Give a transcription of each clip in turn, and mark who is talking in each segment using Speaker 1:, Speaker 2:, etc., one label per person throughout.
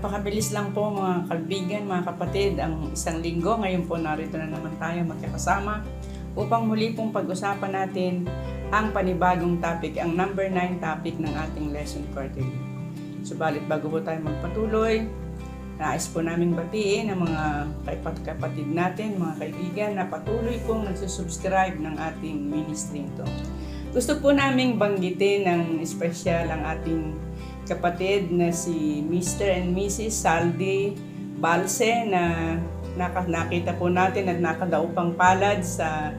Speaker 1: Napakabilis lang po mga kaibigan, mga kapatid, ang isang linggo. Ngayon po narito na naman tayo magkakasama upang muli pong pag-usapan natin ang panibagong topic, ang number 9 topic ng ating lesson quarterly. Subalit bago po tayo magpatuloy, nais po naming batiin ang mga kapatid natin, mga kaibigan na patuloy pong nagsusubscribe ng ating ministry ito. Gusto po naming banggitin ng espesyal ang ating kapatid na si Mr. and Mrs. Saldi Balse na nakita po natin at nakadaupang palad sa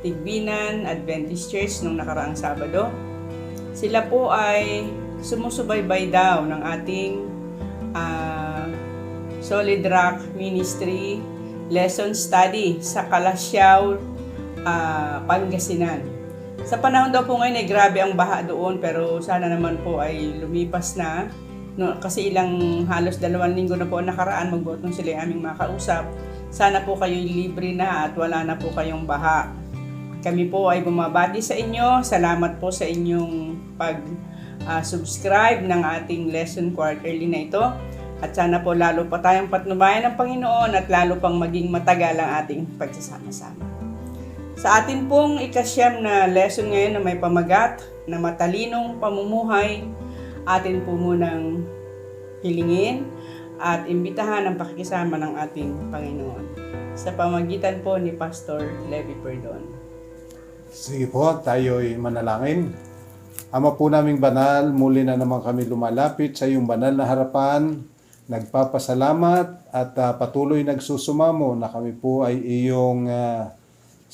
Speaker 1: Tigbinan Adventist Church nung nakaraang Sabado. Sila po ay sumusubaybay daw ng ating ah, Solid Rock Ministry Lesson Study sa Kalasyaw, ah, Pangasinan. Sa panahon daw po ngayon ay grabe ang baha doon pero sana naman po ay lumipas na. No, kasi ilang halos dalawang linggo na po nakaraan magbotong sila yung aming makausap. Sana po kayo libre na at wala na po kayong baha. Kami po ay bumabati sa inyo. Salamat po sa inyong pag-subscribe ng ating lesson quarterly na ito. At sana po lalo pa tayong patnubayan ng Panginoon at lalo pang maging matagal ang ating pagsasama-sama. Sa atin pong ikasyam na lesson ngayon na may pamagat na matalinong pamumuhay, atin po munang hilingin at imbitahan ang pakikisama ng ating Panginoon sa pamagitan po ni Pastor Levi Perdon.
Speaker 2: Sige po, tayo'y manalangin. Ama po naming banal, muli na naman kami lumalapit sa iyong banal na harapan. Nagpapasalamat at ah, patuloy nagsusumamo na kami po ay iyong ah,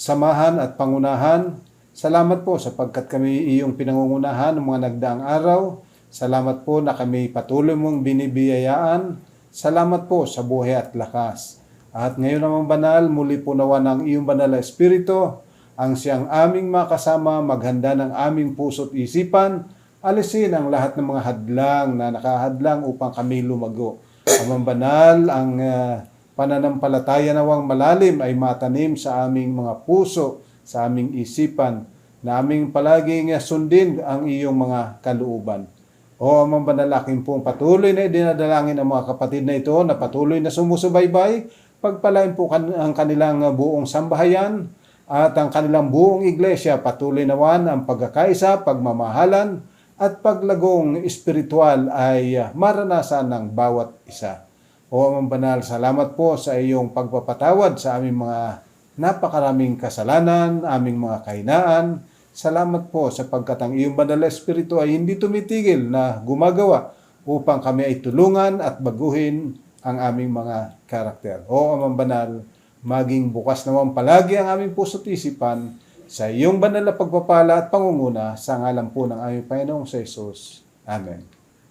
Speaker 2: samahan at pangunahan. Salamat po sapagkat kami iyong pinangungunahan ng mga nagdaang araw. Salamat po na kami patuloy mong binibiyayaan. Salamat po sa buhay at lakas. At ngayon naman banal, muli po nawa ng iyong banal na espiritu ang siyang aming makasama maghanda ng aming puso't isipan, alisin ang lahat ng mga hadlang na nakahadlang upang kami lumago. Amang banal, ang ah, pananampalataya nawang malalim ay matanim sa aming mga puso, sa aming isipan, na aming palaging sundin ang iyong mga kalooban. O amang banalaking pong patuloy na dinadalangin ang mga kapatid na ito na patuloy na sumusubaybay, pagpalain po kan- ang kanilang buong sambahayan, at ang kanilang buong iglesia patuloy naman ang pagkakaisa, pagmamahalan at paglagong espiritual ay maranasan ng bawat isa. O Amang Banal, salamat po sa iyong pagpapatawad sa aming mga napakaraming kasalanan, aming mga kahinaan. Salamat po sapagkat ang iyong banal na espiritu ay hindi tumitigil na gumagawa upang kami ay tulungan at baguhin ang aming mga karakter. O Amang Banal, maging bukas naman palagi ang aming puso't isipan sa iyong banal na pagpapala at pangunguna sa ngalan po ng aming Panginoong sa Jesus. Amen.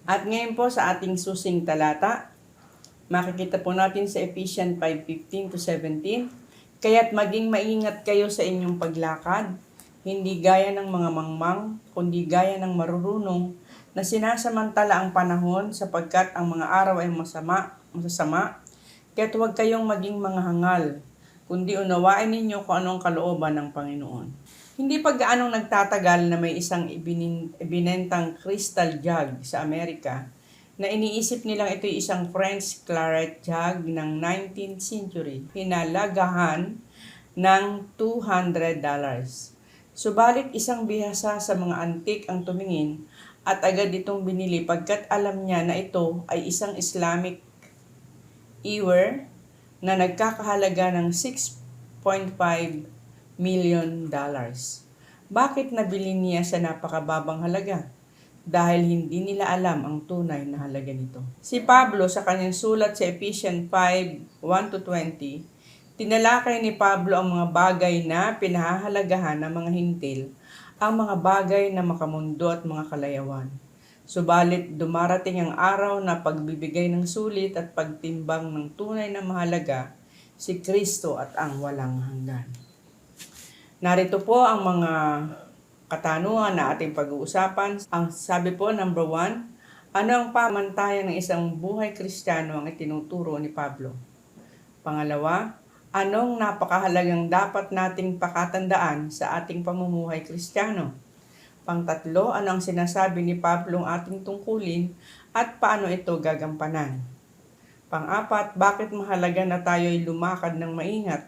Speaker 1: At ngayon po sa ating susing talata, makikita po natin sa Ephesians 5:15 to 17, Kaya't maging maingat kayo sa inyong paglakad, hindi gaya ng mga mangmang, kundi gaya ng marurunong, na sinasamantala ang panahon sapagkat ang mga araw ay masama, masasama, kaya't huwag kayong maging mga hangal, kundi unawain ninyo kung anong kalooban ng Panginoon. Hindi pa gaanong nagtatagal na may isang ibinin, ibinentang crystal jug sa Amerika na iniisip nilang ito isang French claret jug ng 19th century. Hinalagahan ng $200. Subalit isang bihasa sa mga antik ang tumingin at agad itong binili pagkat alam niya na ito ay isang Islamic ewer na nagkakahalaga ng 6.5 million dollars. Bakit nabili niya sa napakababang halaga? Dahil hindi nila alam ang tunay na halaga nito. Si Pablo sa kanyang sulat sa Ephesians 5, 1-20, tinalakay ni Pablo ang mga bagay na pinahahalagahan ng mga hintil, ang mga bagay na makamundo at mga kalayawan. Subalit dumarating ang araw na pagbibigay ng sulit at pagtimbang ng tunay na mahalaga si Kristo at ang walang hanggan. Narito po ang mga katanungan na ating pag-uusapan. Ang sabi po, number one, ano ang pamantayan ng isang buhay kristyano ang itinuturo ni Pablo? Pangalawa, anong napakahalagang dapat nating pakatandaan sa ating pamumuhay kristyano? Pangtatlo, ano ang sinasabi ni Pablo ang ating tungkulin at paano ito gagampanan? Pang-apat, bakit mahalaga na tayo'y lumakad ng maingat?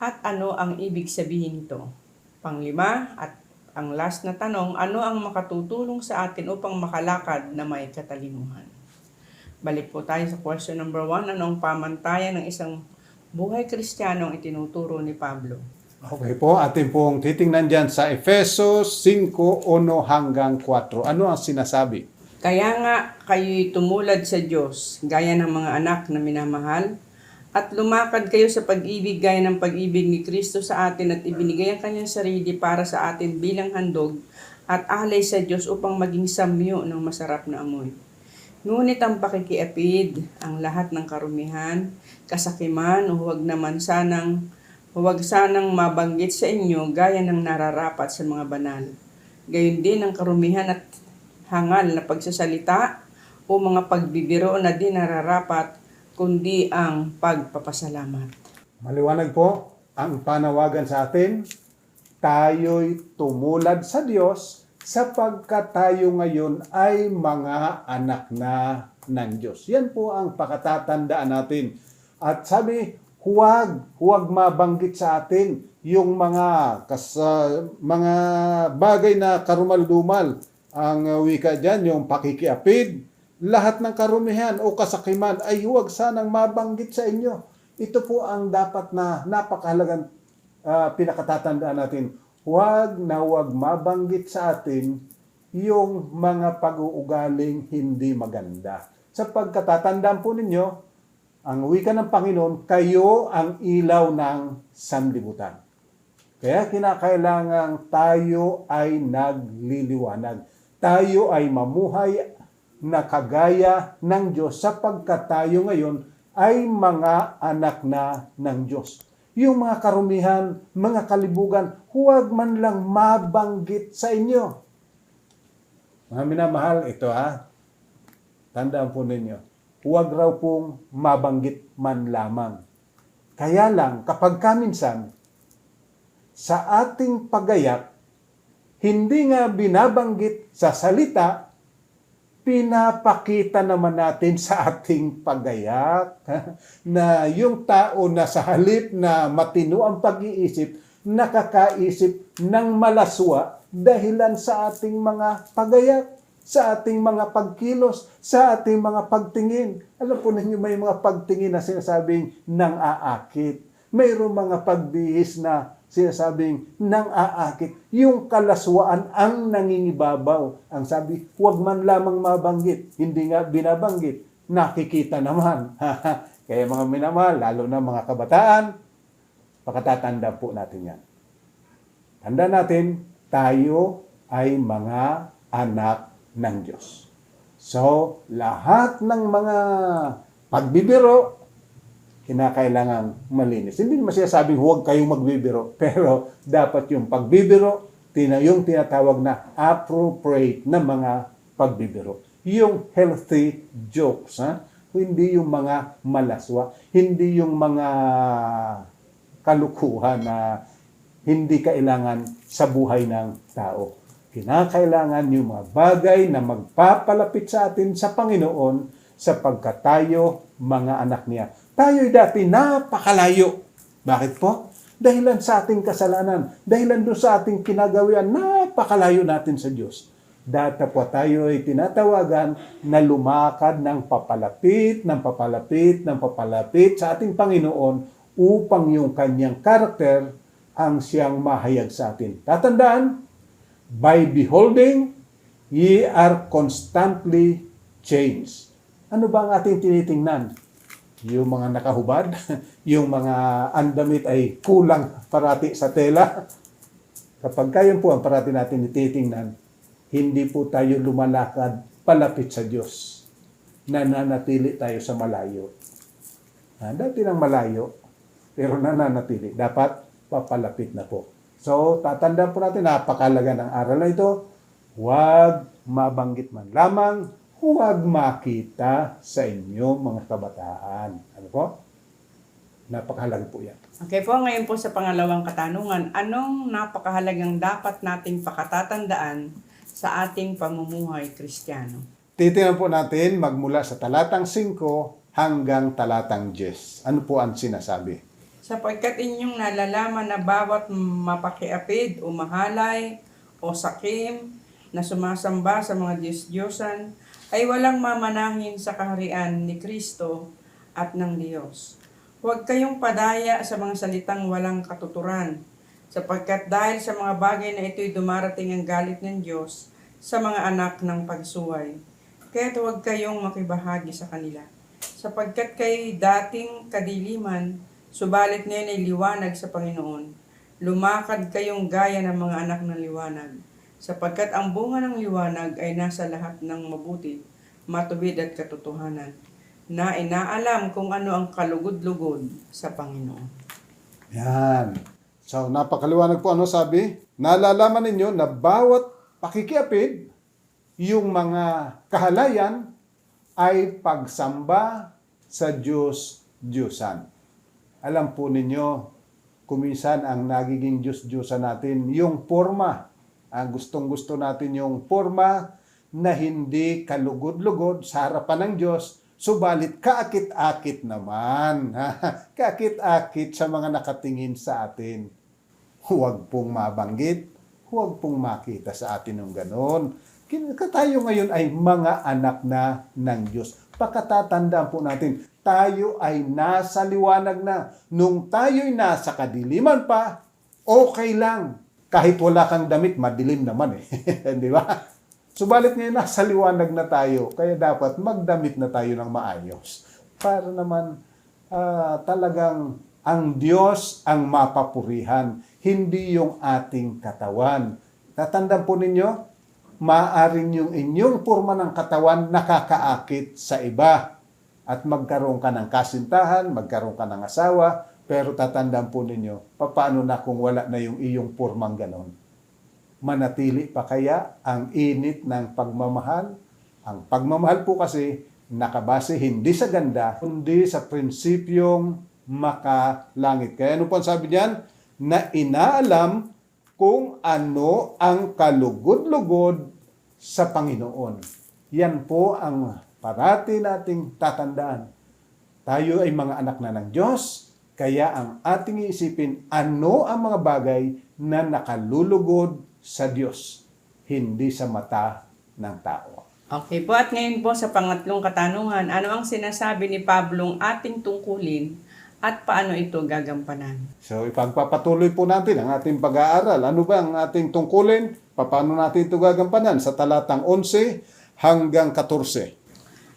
Speaker 1: At ano ang ibig sabihin nito? Panglima, at ang last na tanong, ano ang makatutulong sa atin upang makalakad na may katalinuhan? Balik po tayo sa question number one. Ano ang pamantayan ng isang buhay kristiyano ang itinuturo ni Pablo?
Speaker 2: Okay po, atin pong titingnan dyan sa Efesos 5, 1 hanggang 4. Ano ang sinasabi?
Speaker 1: Kaya nga kayo'y tumulad sa Diyos, gaya ng mga anak na minamahal, at lumakad kayo sa pag-ibig gaya ng pag-ibig ni Kristo sa atin at ibinigay ang kanyang sarili para sa atin bilang handog at alay sa Diyos upang maging samyo ng masarap na amoy. Ngunit ang pakikiapid, ang lahat ng karumihan, kasakiman, o huwag naman sanang, huwag sanang mabanggit sa inyo gaya ng nararapat sa mga banal. Gayon din ang karumihan at hangal na pagsasalita o mga pagbibiro na di nararapat kundi ang pagpapasalamat.
Speaker 2: Maliwanag po ang panawagan sa atin. Tayo'y tumulad sa Diyos sapagkat tayo ngayon ay mga anak na ng Diyos. Yan po ang pakatatandaan natin. At sabi, huwag, huwag mabanggit sa atin yung mga kas, mga bagay na karumal-dumal. Ang uh, wika dyan, yung pakikiapid, lahat ng karumihan o kasakiman ay huwag sanang mabanggit sa inyo. Ito po ang dapat na napakahalagang ah, pinakatatandaan natin. Huwag na huwag mabanggit sa atin yung mga pag-uugaling hindi maganda. Sapagkat tatandaan po ninyo, ang wika ng Panginoon, kayo ang ilaw ng sanlibutan. Kaya kinakailangan tayo ay nagliliwanag. Tayo ay mamuhay na kagaya ng Diyos sapagkat tayo ngayon ay mga anak na ng Diyos. Yung mga karumihan, mga kalibugan, huwag man lang mabanggit sa inyo. Mga minamahal, ito ha, tandaan po ninyo, huwag raw pong mabanggit man lamang. Kaya lang, kapag kaminsan, sa ating pagayak, hindi nga binabanggit sa salita, pinapakita naman natin sa ating pagayak na yung tao na sa halip na matino ang pag-iisip, nakakaisip ng malaswa dahilan sa ating mga pagayak, sa ating mga pagkilos, sa ating mga pagtingin. Alam po ninyo may mga pagtingin na sinasabing nang aakit. Mayroong mga pagbihis na sinasabing nang aakit. Yung kalaswaan ang nangingibabaw. Ang sabi, huwag man lamang mabanggit. Hindi nga binabanggit. Nakikita naman. Kaya mga minamahal, lalo na mga kabataan, pakatatanda po natin yan. Tanda natin, tayo ay mga anak ng Diyos. So, lahat ng mga pagbibiro, kinakailangan malinis. Hindi naman siya sabing huwag kayong magbibiro, pero dapat yung pagbibiro, yung tinatawag na appropriate na mga pagbibiro. Yung healthy jokes, ha? hindi yung mga malaswa, hindi yung mga kalukuhan na hindi kailangan sa buhay ng tao. Kinakailangan yung mga bagay na magpapalapit sa atin sa Panginoon sapagkat tayo mga anak niya. Tayo'y dati napakalayo. Bakit po? Dahilan sa ating kasalanan, dahilan doon sa ating kinagawian, napakalayo natin sa Diyos. Data po tayo ay tinatawagan na lumakad ng papalapit, ng papalapit, ng papalapit sa ating Panginoon upang yung kanyang karakter ang siyang mahayag sa atin. Tatandaan, by beholding, ye are constantly changed. Ano ba ang ating tinitingnan? Yung mga nakahubad, yung mga andamit ay kulang parati sa tela. Kapag kayo po ang parati natin ititingnan, hindi po tayo lumalakad palapit sa Diyos. Nananatili tayo sa malayo. Ah, dati ng malayo, pero nananatili. Dapat papalapit na po. So, tatandaan po natin, napakalaga ng aral na ito. Huwag mabanggit man lamang, huwag makita sa inyo mga kabataan. Ano po? Napakahalaga po yan.
Speaker 1: Okay po, ngayon po sa pangalawang katanungan, anong napakahalagang dapat nating pakatatandaan sa ating pamumuhay kristyano?
Speaker 2: Titingnan po natin magmula sa talatang 5 hanggang talatang 10. Ano po ang sinasabi?
Speaker 1: Sapagkat inyong nalalaman na bawat mapakiapid o mahalay o sakim na sumasamba sa mga Diyos-Diyosan ay walang mamanahin sa kaharian ni Kristo at ng Diyos. Huwag kayong padaya sa mga salitang walang katuturan, sapagkat dahil sa mga bagay na ito'y dumarating ang galit ng Diyos sa mga anak ng pagsuway. Kaya't huwag kayong makibahagi sa kanila, sapagkat kay dating kadiliman, subalit ngayon ay liwanag sa Panginoon. Lumakad kayong gaya ng mga anak ng liwanag, sapagkat ang bunga ng liwanag ay nasa lahat ng mabuti, matuwid at katotohanan, na inaalam kung ano ang kalugod-lugod sa Panginoon.
Speaker 2: Yan. So, napakaliwanag po ano sabi? Nalalaman ninyo na bawat pakikiapid, yung mga kahalayan ay pagsamba sa Diyos Diyosan. Alam po ninyo, kuminsan ang nagiging Diyos Diyosan natin, yung forma. Ang gustong-gusto natin yung forma na hindi kalugod-lugod sa harapan ng Diyos, subalit kaakit-akit naman. kaakit-akit sa mga nakatingin sa atin. Huwag pong mabanggit, huwag pong makita sa atin ng ganon. Tayo ngayon ay mga anak na ng Diyos. Pakatatandaan po natin, tayo ay nasa liwanag na. Nung tayo'y nasa kadiliman pa, okay lang. Kahit wala kang damit, madilim naman eh. Di ba? Subalit ngayon nasa liwanag na tayo, kaya dapat magdamit na tayo ng maayos. Para naman ah, talagang ang Diyos ang mapapurihan, hindi yung ating katawan. Tatandaan po ninyo, maaring yung inyong forma ng katawan nakakaakit sa iba. At magkaroon ka ng kasintahan, magkaroon ka ng asawa, pero tatandaan po ninyo, paano na kung wala na yung iyong formang ganon? manatili pa kaya ang init ng pagmamahal? Ang pagmamahal po kasi nakabase hindi sa ganda, kundi sa prinsipyong makalangit. Kaya ano po ang sabi niyan? Na inaalam kung ano ang kalugod-lugod sa Panginoon. Yan po ang parati nating tatandaan. Tayo ay mga anak na ng Diyos, kaya ang ating iisipin ano ang mga bagay na nakalulugod sa Diyos, hindi sa mata ng tao.
Speaker 1: Okay po, at ngayon po sa pangatlong katanungan, ano ang sinasabi ni Pablong ating tungkulin at paano ito gagampanan?
Speaker 2: So ipagpapatuloy po natin ang ating pag-aaral. Ano ba ang ating tungkulin? Paano natin ito gagampanan? Sa talatang 11 hanggang 14.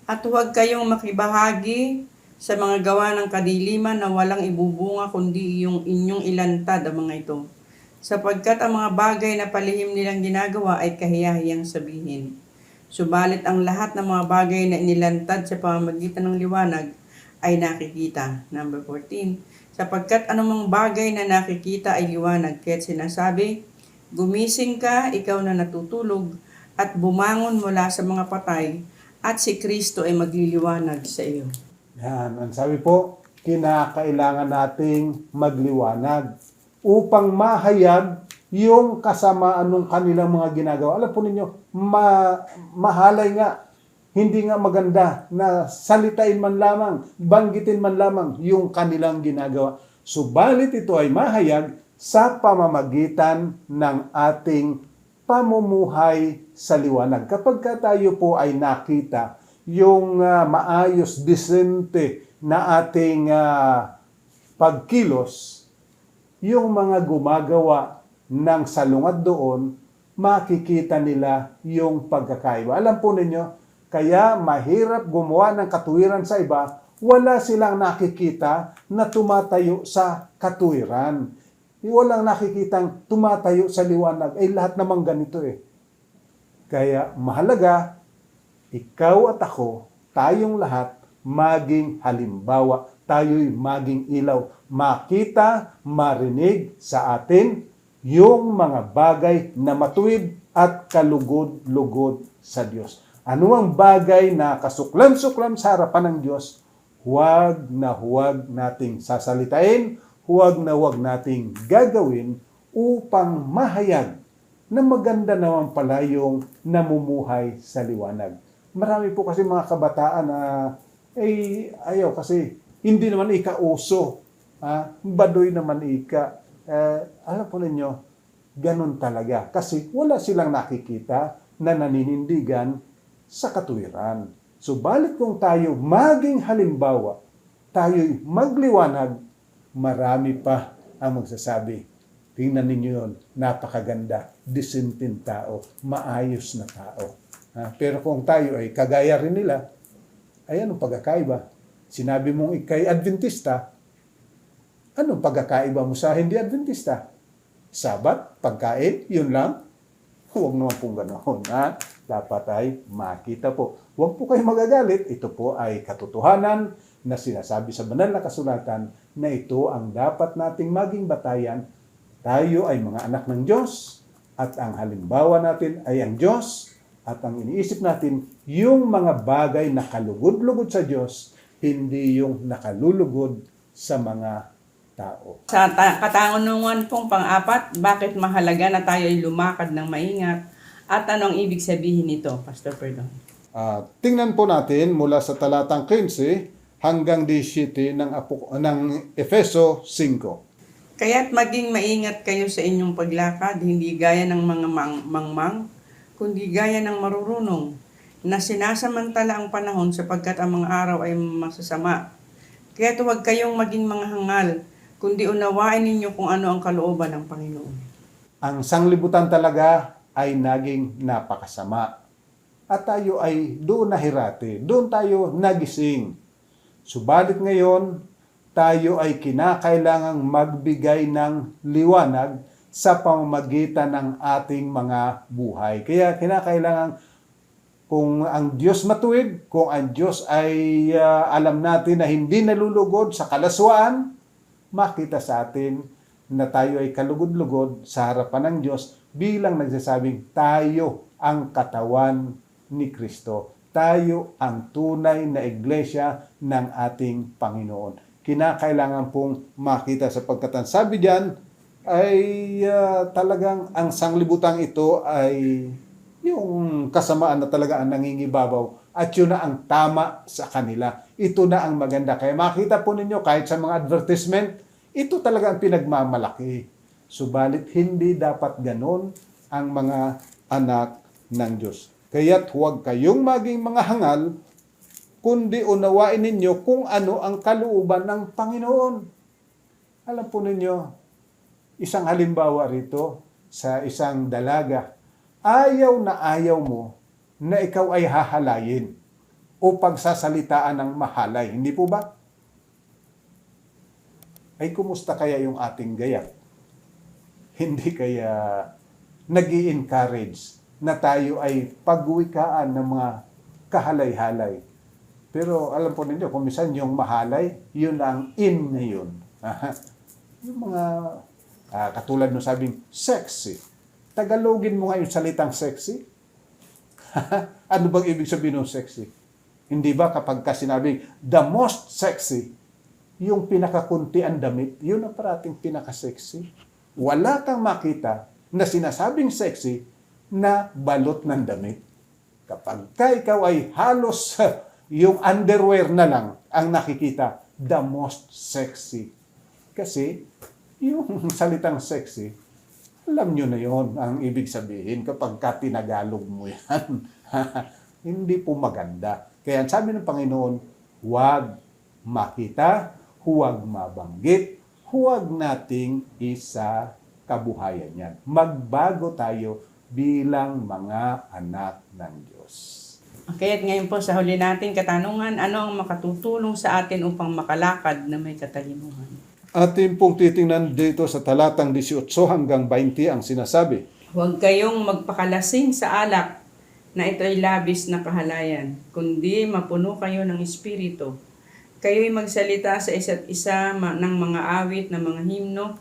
Speaker 1: At huwag kayong makibahagi sa mga gawa ng kadiliman na walang ibubunga kundi yung inyong ilantad ang mga ito. Sapagkat ang mga bagay na palihim nilang ginagawa ay kahiyahiyang sabihin. Subalit ang lahat ng mga bagay na inilantad sa pamamagitan ng liwanag ay nakikita. Number 14. Sapagkat anumang bagay na nakikita ay liwanag. Kaya sinasabi, gumising ka, ikaw na natutulog, at bumangon mula sa mga patay, at si Kristo ay magliliwanag sa iyo.
Speaker 2: Yan, ang sabi po, kinakailangan nating magliwanag upang mahayag yung kasamaan ng kanilang mga ginagawa. Alam po ninyo, ma- mahalay nga, hindi nga maganda na salitain man lamang, banggitin man lamang yung kanilang ginagawa. Subalit ito ay mahayag sa pamamagitan ng ating pamumuhay sa liwanag. Kapag ka tayo po ay nakita yung ah, maayos, disente na ating ah, pagkilos, yung mga gumagawa ng salungat doon, makikita nila yung pagkakaiba. Alam po ninyo, kaya mahirap gumawa ng katuwiran sa iba, wala silang nakikita na tumatayo sa katuwiran. Walang nakikitang tumatayo sa liwanag. Eh, lahat namang ganito eh. Kaya mahalaga, ikaw at ako, tayong lahat, maging halimbawa. Tayo'y maging ilaw. Makita, marinig sa atin yung mga bagay na matuwid at kalugod-lugod sa Diyos. Ano ang bagay na kasuklam-suklam sa harapan ng Diyos, huwag na huwag nating sasalitain, huwag na huwag nating gagawin upang mahayag na maganda naman pala yung namumuhay sa liwanag. Marami po kasi mga kabataan na Eh, ayaw kasi hindi naman ika-uso. Ha? Baduy naman ika. Eh, alam po ninyo, ganun talaga. Kasi wala silang nakikita na naninindigan sa katuwiran. Subalit kung tayo maging halimbawa, tayo'y magliwanag, marami pa ang magsasabi. Tingnan ninyo yun, napakaganda, disenteng tao, maayos na tao. Ha? Pero kung tayo ay kagaya rin nila, ay anong pagkakaiba? Sinabi mong ikay Adventista, anong pagkakaiba mo sa hindi Adventista? Sabat, pagkain, yun lang? Huwag naman pong ganoon. Ha? Dapat ay makita po. Huwag po kayong magagalit. Ito po ay katotohanan na sinasabi sa banal na kasulatan na ito ang dapat nating maging batayan. Tayo ay mga anak ng Diyos at ang halimbawa natin ay ang Diyos at ang iniisip natin yung mga bagay na kalugod-lugod sa Diyos, hindi yung nakalulugod sa mga tao.
Speaker 1: Sa ta- katanungan pong pang-apat, bakit mahalaga na tayo ay lumakad ng maingat? At anong ibig sabihin nito, Pastor Perdon?
Speaker 2: Ah, tingnan po natin mula sa talatang 15 hanggang 17 ng, Apo, ng Efeso 5.
Speaker 1: Kaya't maging maingat kayo sa inyong paglakad, hindi gaya ng mga mang- mangmang, kundi gaya ng marurunong, na sinasamantala ang panahon sapagkat ang mga araw ay masasama. Kaya't huwag kayong maging mga hangal, kundi unawain ninyo kung ano ang kalooban ng Panginoon.
Speaker 2: Ang sanglibutan talaga ay naging napakasama. At tayo ay doon nahirati, doon tayo nagising. Subalit ngayon, tayo ay kinakailangang magbigay ng liwanag sa pamamagitan ng ating mga buhay. Kaya kinakailangan kung ang Diyos matuwid, kung ang Diyos ay ah, alam natin na hindi nalulugod sa kalaswaan, makita sa atin na tayo ay kalugod-lugod sa harapan ng Diyos bilang nagsasabing tayo ang katawan ni Kristo. Tayo ang tunay na iglesia ng ating Panginoon. Kinakailangan pong makita sapagkat ang sabi diyan ay ah, talagang ang sanglibutang ito ay yung kasamaan na talaga ang nangingibabaw at yun na ang tama sa kanila. Ito na ang maganda. Kaya makita po ninyo kahit sa mga advertisement, ito talaga ang pinagmamalaki. Subalit hindi dapat ganon ang mga anak ng Diyos. Kaya't huwag kayong maging mga hangal, kundi unawain ninyo kung ano ang kalooban ng Panginoon. Alam po ninyo, isang halimbawa rito sa isang dalaga, ayaw na ayaw mo na ikaw ay hahalayin o pagsasalitaan ng mahalay. Hindi po ba? Ay kumusta kaya yung ating gaya? Hindi kaya nag encourage na tayo ay pagwikaan ng mga kahalay-halay. Pero alam po ninyo, kung minsan yung mahalay, yun ang in ngayon. yung mga ah, katulad ng sabing sexy. Tagalogin mo nga yung salitang sexy. ano bang ibig sabihin ng sexy? Hindi ba kapag ka sinabing the most sexy, yung pinakakunti ang damit, yun ang parating pinaka-sexy. Wala kang makita na sinasabing sexy na balot ng damit. Kapag ka ikaw ay halos yung underwear na lang ang nakikita, the most sexy. Kasi yung salitang sexy, alam nyo na yon ang ibig sabihin kapag ka tinagalog mo yan. Hindi po maganda. Kaya sabi ng Panginoon, huwag makita, huwag mabanggit, huwag nating isa kabuhayan yan. Magbago tayo bilang mga anak ng Diyos.
Speaker 1: Kaya't ngayon po sa huli nating katanungan, ano ang makatutulong sa atin upang makalakad na may katalinuhan?
Speaker 2: Atin pong titingnan dito sa talatang 18 hanggang 20 ang sinasabi.
Speaker 1: Huwag kayong magpakalasing sa alak na ito'y labis na kahalayan, kundi mapuno kayo ng Espiritu. Kayo'y magsalita sa isa't isa ng mga awit na mga himno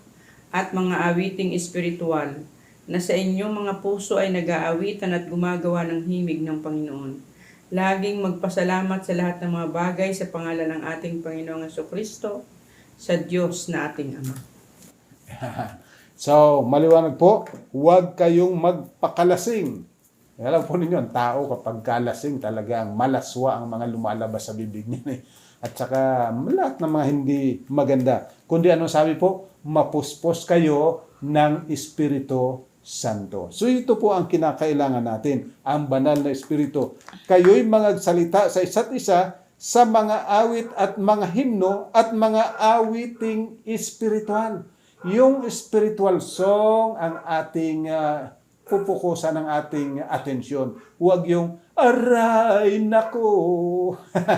Speaker 1: at mga awiting espiritual na sa inyong mga puso ay nag-aawitan at gumagawa ng himig ng Panginoon. Laging magpasalamat sa lahat ng mga bagay sa pangalan ng ating Panginoong Kristo sa Diyos na ating Ama.
Speaker 2: So, maliwanag po, huwag kayong magpakalasing. Alam po ninyo, ang tao kapag kalasing talagang malaswa ang mga lumalabas sa bibig niya. eh. At saka lahat ng mga hindi maganda. Kundi ano sabi po, mapuspos kayo ng Espiritu Santo. So ito po ang kinakailangan natin, ang banal na Espiritu. Kayo'y mga salita sa isa't isa sa mga awit at mga himno at mga awiting espiritual. Yung spiritual song ang ating ah, pupukusan ng ating atensyon. Huwag yung, aray nako.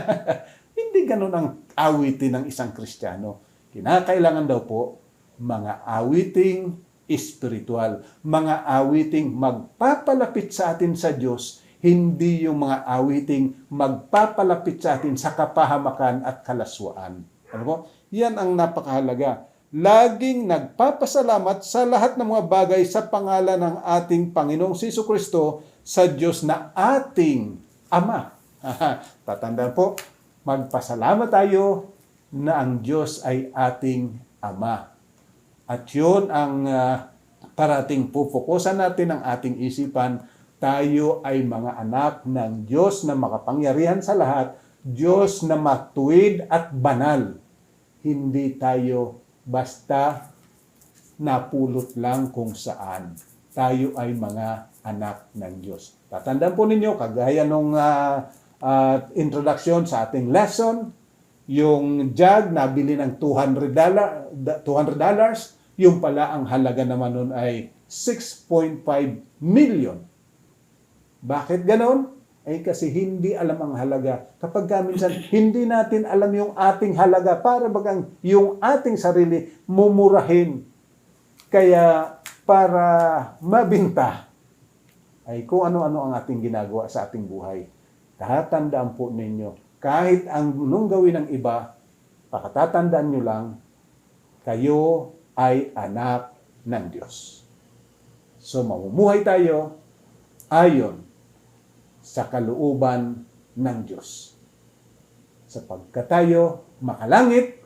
Speaker 2: Hindi ganun ang awitin ng isang Kristiyano. Kinakailangan daw po mga awiting espiritual, mga awiting magpapalapit sa atin sa Diyos, hindi yung mga awiting magpapalapit sa atin sa kapahamakan at kalaswaan. Ano po? Yan ang napakahalaga. Laging nagpapasalamat sa lahat ng mga bagay sa pangalan ng ating Panginoong Siso Kristo sa Diyos na ating Ama. Tatandaan po, magpasalamat tayo na ang Diyos ay ating Ama. At yun ang ah, parating pupukusan natin ang ating isipan. Tayo ay mga anak ng Diyos na makapangyarihan sa lahat, Diyos na matuwid at banal. Hindi tayo basta napulot lang kung saan. Tayo ay mga anak ng Diyos. Tatandaan po ninyo, kagaya nung ah, ah, introduction sa ating lesson, yung jug nabili ng 200 dollar 200 dollars yung pala ang halaga naman nun ay 6.5 million bakit ganon ay kasi hindi alam ang halaga. Kapag ka minsan hindi natin alam yung ating halaga para bagang yung ating sarili mumurahin. Kaya para mabinta ay kung ano-ano ang ating ginagawa sa ating buhay. Tatandaan po ninyo kahit ang nung gawin ng iba, pakatatandaan nyo lang, kayo ay anak ng Diyos. So mamumuhay tayo ayon sa kalooban ng Diyos. Sapagkat tayo makalangit,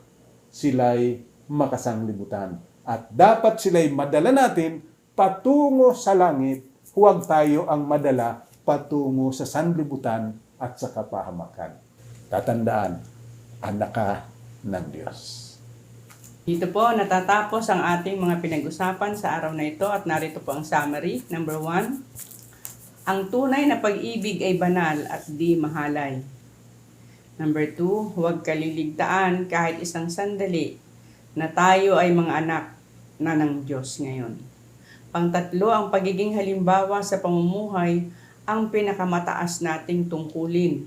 Speaker 2: sila'y makasanglibutan. At dapat sila'y madala natin patungo sa langit, huwag tayo ang madala patungo sa sanlibutan at sa kapahamakan. Tatandaan, anak ka ng Diyos.
Speaker 1: Dito po natatapos ang ating mga pinag-usapan sa araw na ito at narito po ang summary. Number one, ang tunay na pag-ibig ay banal at di mahalay. Number two, huwag kaliligtaan kahit isang sandali na tayo ay mga anak na ng Diyos ngayon. Pangtatlo, ang pagiging halimbawa sa pamumuhay ang pinakamataas nating tungkulin.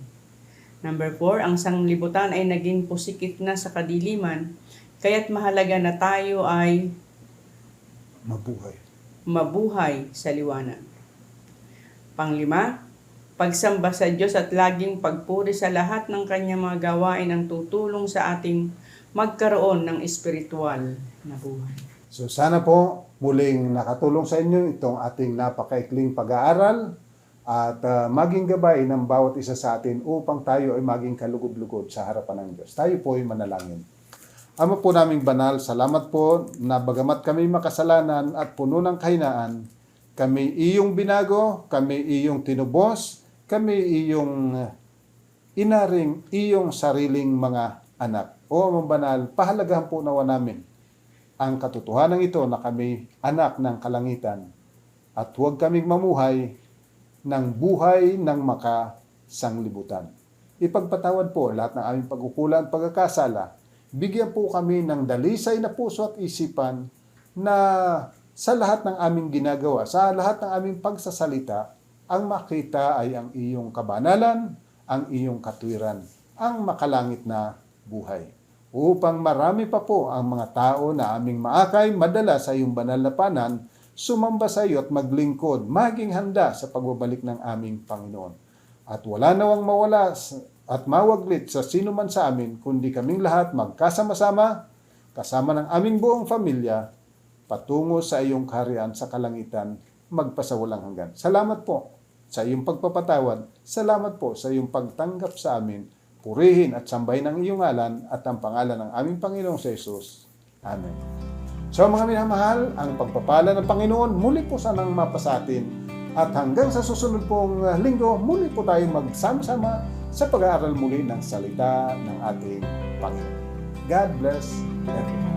Speaker 1: Number four, ang sanglibutan ay naging pusikit na sa kadiliman, kaya't mahalaga na tayo ay
Speaker 2: Mabuhay.
Speaker 1: mabuhay sa liwanag. Panglima, pagsamba sa Diyos at laging pagpuri sa lahat ng kanyang mga gawain ang tutulong sa ating magkaroon ng espiritual na buhay.
Speaker 2: So sana po muling nakatulong sa inyo itong ating napakaikling pag-aaral at ah, maging gabay ng bawat isa sa atin upang tayo ay maging kalugod-lugod sa harapan ng Diyos. Tayo po ay manalangin. Ama po naming banal, salamat po na bagamat kami makasalanan at puno ng kahinaan, kami iyong binago, kami iyong tinubos, kami iyong ah, inaring iyong sariling mga anak. O banal, pahalagahan po nawa namin ang katotohanan ito na kami anak ng kalangitan at huwag kaming mamuhay ng buhay ng makasanglibutan. Ipagpatawad po lahat ng aming pagkukulan at pagkakasala. Bigyan po kami ng dalisay na puso at isipan na sa lahat ng aming ginagawa, sa lahat ng aming pagsasalita, ang makita ay ang iyong kabanalan, ang iyong katwiran, ang makalangit na buhay upang marami pa po ang mga tao na aming maakay madala sa iyong banal na panan, sumamba sa iyo at maglingkod, maging handa sa pagbabalik ng aming Panginoon. At wala nawang mawala at mawaglit sa sino man sa amin, kundi kaming lahat magkasama-sama, kasama ng aming buong pamilya, patungo sa iyong kaharian sa kalangitan, magpasawalang hanggan. Salamat po sa iyong pagpapatawad. Salamat po sa iyong pagtanggap sa amin. Purihin at sambahin ang iyong ngalan at ang pangalan ng aming Panginoong Jesus. Amen. So mga minamahal, ang pagpapala ng Panginoon muli po sanang mapasatin At hanggang sa susunod pong uh, linggo, muli po tayong magsama-sama sa pag-aaral muli ng salita ng ating Panginoon. God bless everyone.